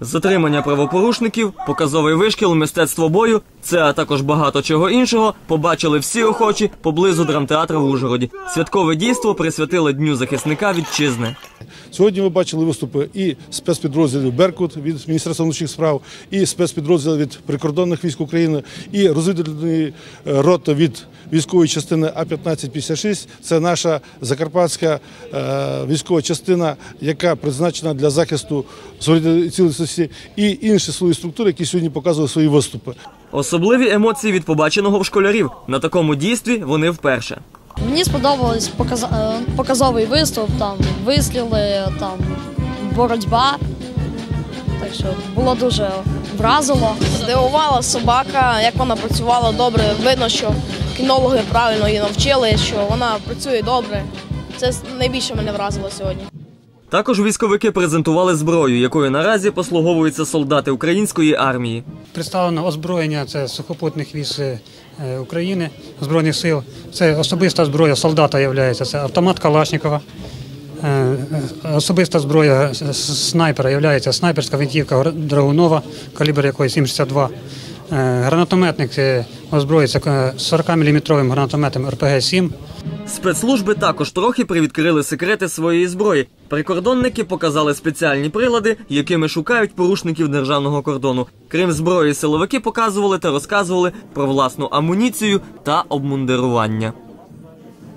Затримання правопорушників, показовий вишкіл, мистецтво бою, це а також багато чого іншого побачили всі охочі поблизу драмтеатра в Ужгороді. Святкове дійство присвятили Дню захисника вітчизни. Сьогодні ви бачили виступи і спецпідрозділів Беркут від Міністерства внутрішніх справ, і спецпідрозділів від прикордонних військ України, і розвідувальної е, роти від військової частини А-1556. Це наша закарпатська е, військова частина, яка призначена для захисту цілісності, і інші свої структури, які сьогодні показували свої виступи. Особливі емоції від побаченого в школярів. На такому дійстві вони вперше. Мені сподобався показ... е, показовий виступ, там вистріли, там боротьба. Так що було дуже вразило. Здивувала собака, як вона працювала добре. Видно, що кінологи правильно її навчили, що вона працює добре. Це найбільше мене вразило сьогодні. Також військовики презентували зброю, якою наразі послуговуються солдати української армії. Представлено озброєння це сухопутних військ е, України, Збройних сил. Це особиста зброя солдата є, це автомат Калашникова. Е, е, Особиста зброя снайпера є снайперська винтівка Драгунова, калібр якої 7,62. Е, Гранатометник озброїться 40-мм гранатометом РПГ-7. Спецслужби також трохи привідкрили секрети своєї зброї. Прикордонники показали спеціальні прилади, якими шукають порушників державного кордону. Крім зброї, силовики показували та розказували про власну амуніцію та обмундирування.